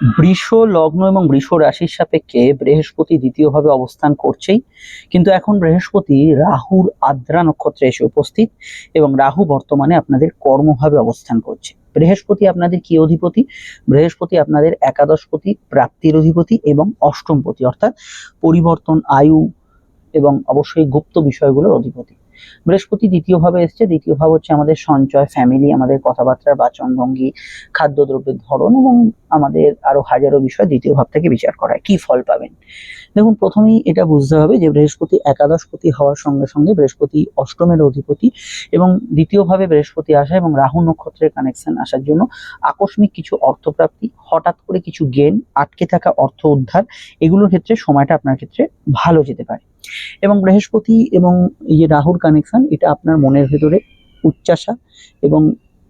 বৃষ লগ্ন এবং বৃষ রাশির সাপেক্ষে বৃহস্পতি দ্বিতীয়ভাবে অবস্থান করছেই। কিন্তু এখন বৃহস্পতি রাহুর আদ্রা নক্ষত্রে এসে উপস্থিত এবং রাহু বর্তমানে আপনাদের কর্মভাবে অবস্থান করছে। বৃহস্পতি আপনাদের কি অধিপতি? বৃহস্পতি আপনাদের একাদশপতি, প্রাপ্তির অধিপতি এবং অষ্টমপতি, অর্থাৎ পরিবর্তন, আয়ু এবং অবশ্যই গুপ্ত বিষয়গুলোর অধিপতি। বৃহস্পতি দ্বিতীয়ভাবে এসছে দ্বিতীয় ভাব হচ্ছে আমাদের সঞ্চয় ফ্যামিলি আমাদের কথাবার্তার বাচনভঙ্গি খাদ্যদ্রব্যের ধরন এবং আমাদের আরও হাজারো বিষয় দ্বিতীয় ভাব থেকে বিচার করা হয়। কি ফল পাবেন দেখুন, প্রথমেই এটা বুঝতে হবে যে বৃহস্পতি একাদশপতি হওয়ার সঙ্গে সঙ্গে বৃহস্পতি অষ্টমের অধিপতি এবং দ্বিতীয়ভাবে বৃহস্পতি আসা এবং রাহু নক্ষত্রের কানেকশন আসার জন্য আকস্মিক কিছু অর্থপ্রাপ্তি, হঠাৎ করে কিছু গেন আটকে থাকা অর্থ উদ্ধার, এগুলোর ক্ষেত্রে সময়টা আপনার ক্ষেত্রে ভালো যেতে পারে এবং বৃহস্পতি এবং এই যে রাহুর কানেকশন এটা আপনার মনের ভেতরে উচ্চাসা এবং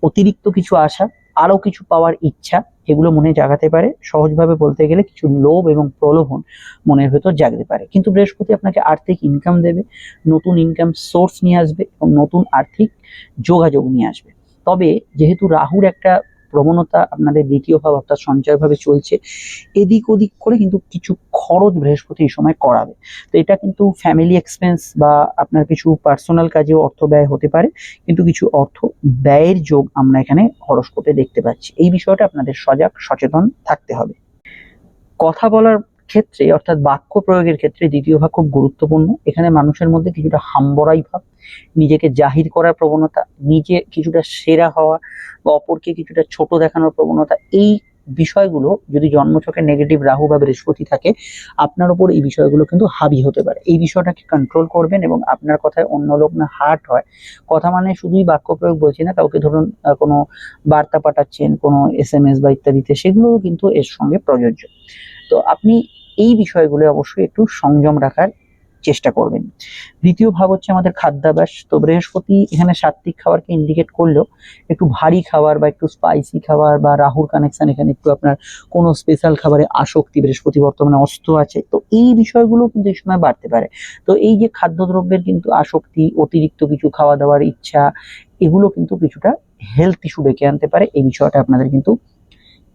অতিরিক্ত কিছু আশা, আরও কিছু পাওয়ার ইচ্ছা, এগুলো মনে জাগাতে পারে। সহজভাবে বলতে গেলে কিছু লোভ এবং প্রলোভন মনের ভেতর জাগতে পারে। কিন্তু বৃহস্পতি আপনাকে আর্থিক ইনকাম দেবে, নতুন ইনকাম সোর্স নিয়ে আসবে এবং নতুন আর্থিক যোগাযোগ নিয়ে আসবে। তবে যেহেতু রাহুর একটা প্রবণতা আপনাদের দ্বিতীয় ভাব অর্থাৎ সঞ্চয় ভাবে চলছে, এদিক ওদিক করে কিন্তু কিছু খরচ বৃহস্পতি এই সময় করাবে। তো এটা কিন্তু ফ্যামিলি এক্সপেন্স বা আপনার কিছু পার্সোনাল কাজেও অর্থ ব্যয় হতে পারে, কিন্তু কিছু অর্থ ব্যয়ের যোগ আমরা এখানে হরস্কোপে দেখতে পাচ্ছি। এই বিষয়টা আপনাদের সজাগ, সচেতন থাকতে হবে। কথা বলার ক্ষেত্রে অর্থাৎ বাক্য প্রয়োগের ক্ষেত্রে দ্বিতীয় ভাগ খুব গুরুত্বপূর্ণ। এখানে মানুষের মধ্যে কিছুটা হাম্বড়াই ভাব, নিজেকে জাহির করার প্রবণতা, নিজে কিছুটা সেরা হওয়া বা অপরকে কিছুটা ছোট দেখানোর প্রবণতা, এই বিষয়গুলো যদি জন্মছকে নেগেটিভ রাহু বা বৃহস্পতি থাকে, আপনার উপর এই বিষয়গুলো কিন্তু হাবি হতে পারে। এই বিষয়টাকে কন্ট্রোল করবেন এবং আপনার কথায় অন্য লোক না হার্ট হয়। কথা মানে শুধুই বাক্য প্রয়োগ বলছি না, কাউকে ধরুন কোনো বার্তা পাঠাচ্ছেন, কোনো এস এম এস বা ইত্যাদিতে, সেগুলোও কিন্তু এর সঙ্গে প্রযোজ্য। তো আপনি এই বিষয়গুলো অবশ্যই একটু সংযম রাখার চেষ্টা করবেন। দ্বিতীয় ভাব হচ্ছে আমাদের খাদ্যাভ্যাস। তো বৃহস্পতি এখানে সাত্বিক খাবারকে ইন্ডিকেট করলেও একটু ভারী খাবার বা একটু স্পাইসি খাবার বা রাহুর কানেকশন এখানে একটু আপনার কোনো স্পেশাল খাবারে আসক্তি, বৃহস্পতি বর্তমানে অস্ত আছে। তো এই বিষয়গুলো কিন্তু এই সময় বাড়তে পারে। তো এই যে খাদ্যদ্রব্যের কিন্তু আসক্তি, অতিরিক্ত কিছু খাওয়া দাওয়ার ইচ্ছা, এগুলো কিন্তু কিছুটা হেলথ ইস্যু ডেকে আনতে পারে। এই বিষয়টা আপনাদের কিন্তু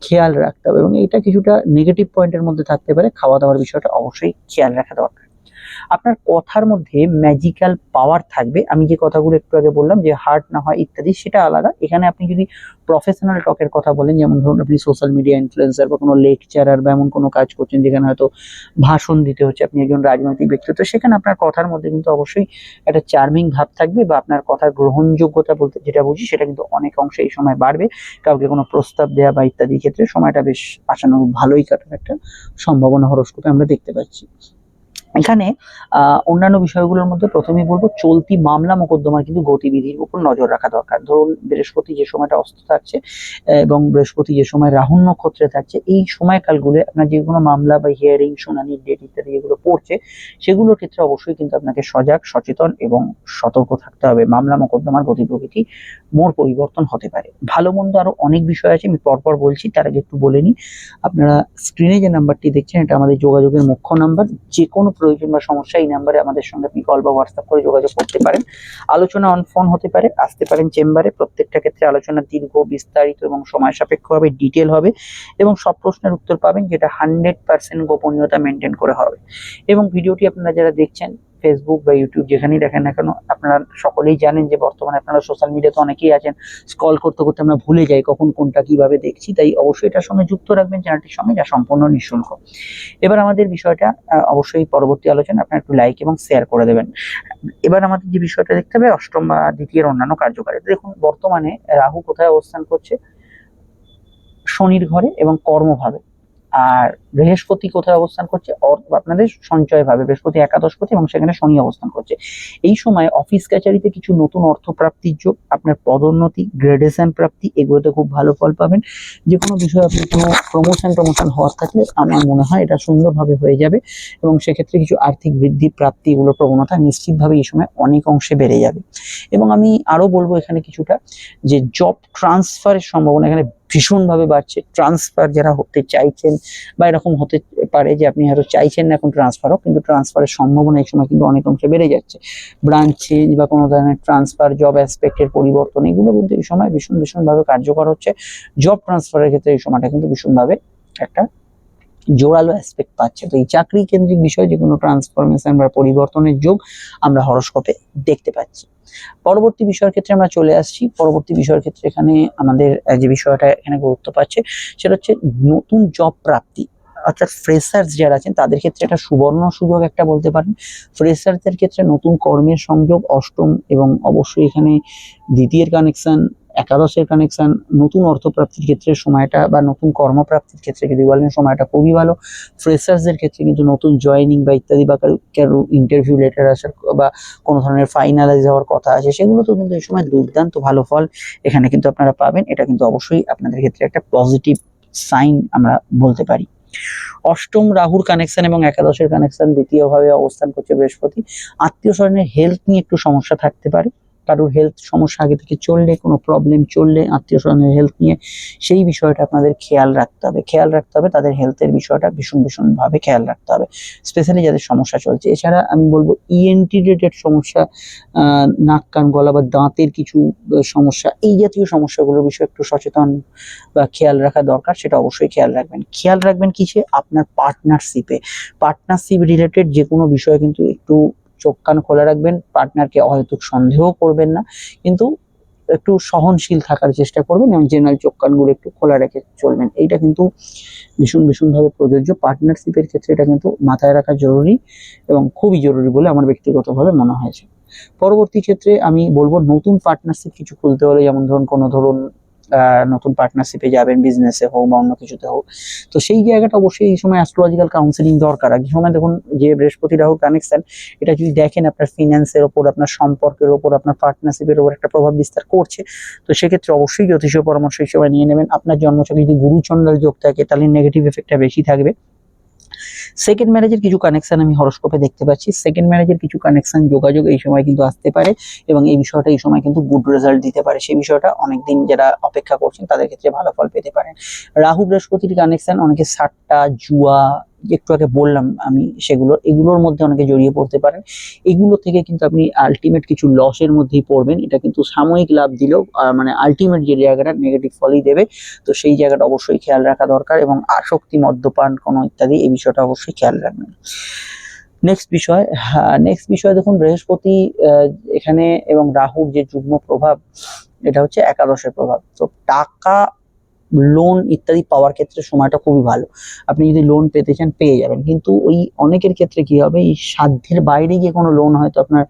খেয়াল রাখতে হবে এবং এটা কিছুটা নেগেটিভ পয়েন্টের মধ্যে থাকতে পারে। খাওয়া দাওয়ার বিষয়টা অবশ্যই খেয়াল রাখা দরকার। আপনার কথার মধ্যে ম্যাজিক্যাল পাওয়ার থাকবে। আমি যে কথাগুলো একটু আগে বললাম যে হার্ট না হয় ইত্যাদি, সেটা আলাদা। এখানে আপনি যদি প্রফেশনাল টকের কথা বলেন, যেমন ধরুন আপনি সোশ্যাল মিডিয়া ইনফ্লুয়েন্সার বা কোনো লেকচারার বা এমন কোনো কাজ করছেন যেখানে হয়তো ভাষণ দিতে হচ্ছে, আপনি একজন রাজনৈতিক ব্যক্তিত্ব সেখানে আপনার কথার মধ্যে কিন্তু অবশ্যই একটা চার্মিং ভাব থাকবে বা আপনার কথার গ্রহণযোগ্যতা বলতে যেটা বুঝি, সেটা কিন্তু অনেক অংশে এই সময় বাড়বে। কাউকে কোনো প্রস্তাব দেওয়া বা ইত্যাদি ক্ষেত্রে সময়টা বেশ আশানুরূপ ভালোই কাটার একটা সম্ভাবনা হরস্কোপে আমরা দেখতে পাচ্ছি। এখানে অন্যান্য বিষয়গুলোর মধ্যে প্রথমেই বলব, চলতি মামলা মোকদ্দমার কিন্তু গতিবিধির উপর নজর রাখা দরকার। ধরুন, বৃহস্পতি যে সময়টা অস্ত থাকছে এবং বৃহস্পতি যে সময় রাহু নক্ষত্রে থাকছে, এই সময়কালগুলো আপনার যে কোনো মামলা বা হিয়ারিং শুনানি ডেট ইত্যাদি যেগুলো পড়ছে, সেগুলোর ক্ষেত্রে অবশ্যই কিন্তু আপনাকে সজাগ, সচেতন এবং সতর্ক থাকতে হবে। মামলা মোকদ্দমার গতি প্রকৃতি মোড় পরিবর্তন হতে পারে। ভালো মন্দ আরও অনেক বিষয় আছে, আমি পরপর বলছি, তার আগে একটু বলে নিই। আপনারা স্ক্রিনে যে নাম্বারটি দেখছেন, এটা আমাদের যোগাযোগের মুখ্য নাম্বার যে কোনো প্রয়োজন বা সমস্যা, এই নাম্বারে আমাদের সঙ্গে আপনি কল বা হোয়াটসঅ্যাপ করে যোগাযোগ করতে পারেন। আলোচনা অন ফোন হতে পারে, আসতে পারেন চেম্বারে প্রত্যেকটা ক্ষেত্রে আলোচনা দীর্ঘ, বিস্তারিত এবং সময় সাপেক্ষভাবে ডিটেল হবে এবং সব প্রশ্নের উত্তর পাবেন, যেটা হান্ড্রেড পার্সেন্ট গোপনীয়তা মেনটেন করে হবে। এবং ভিডিওটি আপনারা যারা দেখছেন ফেসবুক বা ইউটিউব যেখানেই দেখেন না কেন, আপনারা সকলেই জানেন যে বর্তমানে আপনারা সোশ্যাল মিডিয়াতে অনেকেই আছেন। স্ক্রল করতে করতে আমরা ভুলে যাই কখন কোনটা কীভাবে দেখছি, তাই অবশ্যই এটার সঙ্গে যুক্ত রাখবেন চ্যানেলটির সঙ্গে যা সম্পূর্ণ নিঃশুল্ক। এবার আমাদের বিষয়টা অবশ্যই পরবর্তী আলোচনা আপনারা একটু লাইক এবং শেয়ার করে দেবেন। এবার আমাদের যে বিষয়টা দেখতে হবে, অষ্টম বা দ্বিতীয় অন্যান্য কার্যকারিতা। দেখুন, বর্তমানে রাহু কোথায় অবস্থান করছে? শনির ঘরে এবং কর্মভাবে। আর বৃহস্পতি কোথায় অবস্থান করছে? আপনাদের সঞ্চয় ভাবে বৃহস্পতি একাদশপতি এবং সেখানে শনি অবস্থান করছে। এই সময় অফিস কাচারিতে কিছু নতুন অর্থ প্রাপ্তির যোগ, আপনার পদোন্নতি, গ্রেডেশন প্রাপ্তি, এগুলোতে খুব ভালো ফল পাবেন। যে কোনো বিষয়ে আপনি কোনো প্রমোশন প্রমোশন হওয়ার থাকলে আমার মনে হয় এটা সুন্দরভাবে হয়ে যাবে এবং সেক্ষেত্রে কিছু আর্থিক বৃদ্ধি প্রাপ্তি এগুলো প্রবণতা নিশ্চিতভাবে এই সময় অনেক অংশে বেড়ে যাবে। এবং আমি আরও বলব এখানে কিছুটা যে জব ট্রান্সফারের সম্ভাবনা, এখানে ভীষণভাবে বাড়ছে ট্রান্সফার যারা হতে চাইছেন বা এরকম হতে পারে যে আপনি হয়তো চাইছেন না এখন ট্রান্সফার হোক, কিন্তু ট্রান্সফারের সম্ভাবনা এই সময় কিন্তু অনেক অংশে বেড়ে যাচ্ছে। ব্রাঞ্চ চেঞ্জ বা কোনো ধরনের ট্রান্সফার জব অ্যাসপেক্টের পরিবর্তন, এগুলো কিন্তু এই সময় ভীষণ ভীষণভাবে কার্যকর হচ্ছে। জব ট্রান্সফারের ক্ষেত্রে এই সময়টা কিন্তু ভীষণভাবে একটা জোরালো অ্যাসপেক্ট পাচ্ছে। তো এই চাকরি কেন্দ্রিক বিষয় যে কোনো ট্রান্সফরমেশন বা পরিবর্তনের যোগ আমরা হরস্কোপে দেখতে পাচ্ছি। পরবর্তী বিষয়ের ক্ষেত্রে আমরা চলে আসছি। পরবর্তী বিষয়ের ক্ষেত্রে এখানে আমাদের যে বিষয়টা এখানে গুরুত্ব পাচ্ছে, সেটা হচ্ছে নতুন জব প্রাপ্তি। অর্থাৎ ফ্রেশার্স যারা আছেন, তাদের ক্ষেত্রে একটা সুবর্ণ সুযোগ একটা বলতে পারেন। ফ্রেশারদের ক্ষেত্রে নতুন কর্মের সংযোগ অষ্টম এবং অবশ্যই এখানে দ্বিতীয়ের কানেকশন একাদশের কানেকশন নতুন অর্থপ্রাপ্তির ক্ষেত্রে সময়টা বা নতুন কর্মপ্রাপ্তির ক্ষেত্রে যদি বলেন সময়টা খুবই ভালো। ফ্রেশার্সদের ক্ষেত্রে কিন্তু নতুন জয়েনিং বা ইত্যাদি বা কারও ইন্টারভিউ লেটার আসার বা কোনো ধরনের ফাইনালাইজ হওয়ার কথা আছে, সেগুলোতেও কিন্তু এই সময় দুর্দান্ত ভালো ফল এখানে কিন্তু আপনারা পাবেন। এটা কিন্তু অবশ্যই আপনাদের ক্ষেত্রে একটা পজিটিভ সাইন আমরা বলতে পারি। অষ্টম রাহুর কানেকশন এবং একাদশের কানেকশন দ্বিতীয়ভাবে অবস্থান করছে বৃহস্পতি। আত্মীয় স্বজনের হেলথ নিয়ে একটু সমস্যা থাকতে পারে। কারোর হেলথ সমস্যা, আগে থেকে চললে, কোনো প্রবলেম চললে আত্মীয় স্বজনের হেলথ নিয়ে, সেই বিষয়টা আপনাদের খেয়াল রাখতে হবে। খেয়াল রাখতে হবে, তাদের হেলথের বিষয়টা ভীষণ ভীষণভাবে খেয়াল রাখতে হবে স্পেশালি যাদের সমস্যা চলছে। এছাড়া আমি বলব E ইএনটি রিলেটেড সমস্যা নাক, কান, গলা বা দাঁতের কিছু সমস্যা, এই জাতীয় সমস্যাগুলোর বিষয়ে একটু সচেতন বা খেয়াল রাখা দরকার, সেটা অবশ্যই খেয়াল রাখবেন। খেয়াল রাখবেন কিসে আপনার পার্টনারশিপে পার্টনারশিপ রিলেটেড যে কোনো বিষয়ে কিন্তু একটু চোখ কান খোলা রাখবেন পার্টনারকে অহেতুক সন্দেহ করবেন না, কিন্তু একটু সহনশীল থাকার চেষ্টা করবেন এবং জেনারেল চোখ কানগুলো একটু খোলা রেখে চলবেন। এইটা কিন্তু ভীষণ ভীষণভাবে প্রযোজ্য। পার্টনারশিপের ক্ষেত্রে এটা কিন্তু মাথায় রাখা জরুরি এবং খুবই জরুরি বলে আমার ব্যক্তিগতভাবে মনে হয়েছে। পরবর্তী ক্ষেত্রে আমি বলব, নতুন পার্টনারশিপ কিছু খুলতে হলে যেমন ধরুন কোনো ধরুন নতুন পার্টনারশিপে যাবেন বিজনেসে হোক বা অন্য কিছুতে হোক। তো সেই জায়গাটা অবশ্যই এই সময় অ্যাস্ট্রোলজিক্যাল কাউন্সিলিং দরকার। আর সময় দেখুন, যে বৃহস্পতি রাহুর কানেকশন এটা যদি দেখেন আপনার ফিন্যান্সের ওপর, আপনার সম্পর্কের ওপর, আপনার পার্টনারশিপের ওপর একটা প্রভাব বিস্তার করছে, তো সেক্ষেত্রে অবশ্যই জ্যোতিষীয় পরামর্শ এই সময় নিয়ে নেবেন। আপনার জন্মচক্রে যদি গুরুচণ্ডাল যোগ থাকে, তাহলে নেগেটিভ এফেক্টটা বেশি থাকবে। সেকেন্ড ম্যারেজের কিছু কানেকশন আমি হরস্কোপে দেখতে পাচ্ছি। সেকেন্ড ম্যারেজের কিছু কানেকশন যোগাযোগ এই সময় কিন্তু আসতে পারে এবং এই বিষয়টা এই সময় কিন্তু গুড রেজাল্ট দিতে পারে। সেই বিষয়টা অনেকদিন যারা অপেক্ষা করছেন তাদের ক্ষেত্রে ভালো ফল পেতে পারেন রাহু বৃহস্পতির কানেকশন অনেকে সাট্টা জুয়া একটু আগে বললাম আমি সেগুলো, এগুলোর মধ্যে অনেকে জড়িয়ে পড়তে পারেন। এগুলো থেকে কিন্তু আপনি আলটিমেট কিছু লসের মধ্যেই পড়বেন। এটা কিন্তু সাময়িক লাভ দিলেও মানে আলটিমেট যে জায়গাটা নেগেটিভ ফলই দেবে। তো সেই জায়গাটা অবশ্যই খেয়াল রাখা দরকার এবং আসক্তি, মদ্যপান, কোনো ইত্যাদি, এই বিষয়টা অবশ্যই খেয়াল রাখবেন। নেক্সট বিষয় হ্যাঁ নেক্সট বিষয় দেখুন, বৃহস্পতি এখানে এবং রাহুর যে যুগ্ম প্রভাব, এটা হচ্ছে একাদশের প্রভাব। তো টাকা লোন ইত্যাদি পাওয়ার ক্ষেত্রে সময়টা খুবই ভালো। আপনি যদি লোন পেতে চান, পেয়ে যাবেন। কিন্তু ওই অনেকের ক্ষেত্রে কি হবে, এই সাধ্যের বাইরে গিয়ে কোনো লোন হয়তো আপনার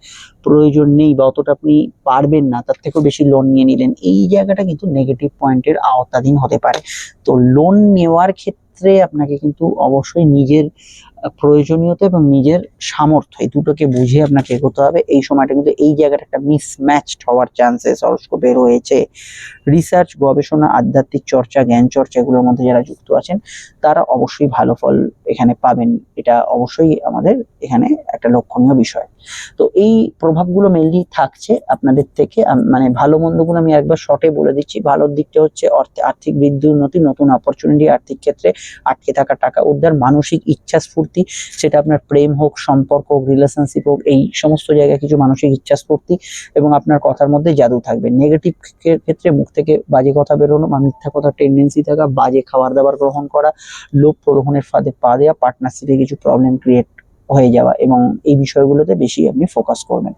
প্রয়োজন নেই বা অতটা আপনি পারবেন না, তার থেকেও বেশি লোন নিয়ে নিলেন। এই জায়গাটা কিন্তু নেগেটিভ পয়েন্টের আওতাধীন হতে পারে। তো লোন নেওয়ার ক্ষেত্রে আপনাকে কিন্তু অবশ্যই নিজের প্রয়োজনীয়তা এবং নিজের সামর্থ্য, এই দুটোকে বুঝে আপনাকে এগোতে হবে। এই সময়টা কিন্তু এই জায়গাটা একটা মিসম্যাচড হওয়ার চান্সেস হরস্কোপে রয়েছে। রিসার্চ গবেষণা, আধ্যাত্মিক চর্চা, জ্ঞান চর্চা এগুলোর মধ্যে যারা যুক্ত আছেন, তারা অবশ্যই ভালো ফল এখানে পাবেন। এটা অবশ্যই আমাদের এখানে একটা লক্ষণীয় বিষয়। তো এই প্রভাবগুলো মেনলি থাকছে আপনাদের থেকে। মানে ভালো মন্দগুলো আমি একবার শর্টে বলে দিচ্ছি। ভালোর দিকটা হচ্ছে অর্থে আর্থিক বৃদ্ধি উন্নতি, নতুন অপরচুনিটি আর্থিক ক্ষেত্রে আটকে থাকা টাকা উদ্ধার, মানসিক ইচ্ছা স্ফূর্তি, সেটা আপনার প্রেম হোক, সম্পর্ক হোক রিলেশনশিপ হোক, এই সমস্ত জায়গায় কিছু মানসিক ইচ্ছা স্ফূর্তি এবং আপনার কথার মধ্যে জাদু থাকবে। নেগেটিভ ক্ষেত্রে মুখ থেকে বাজে কথা বেরোনো বা মিথ্যা কথা টেন্ডেন্সি থাকা, বাজে খাবার দাবার গ্রহণ করা, লোভ প্রলোভনের ফাঁদে পা দেওয়া পার্টনারশিপে কিছু প্রবলেম ক্রিয়েট হয়ে যাওয়া এবং এই বিষয়গুলোতে বেশি আপনি ফোকাস করবেন।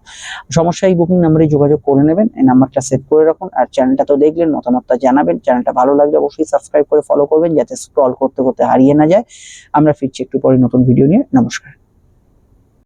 সমস্যা এই বুকিং নাম্বারে যোগাযোগ করে নেবেন, এই নাম্বারটা সেভ করে রাখুন আর চ্যানেলটা তো দেখলেন, মতামতটা জানাবেন। চ্যানেলটা ভালো লাগলে অবশ্যই সাবস্ক্রাইব করে ফলো করবেন, যাতে স্ক্রল করতে করতে হারিয়ে না যায়। আমরা ফিরছি একটু পরে নতুন ভিডিও নিয়ে। নমস্কার।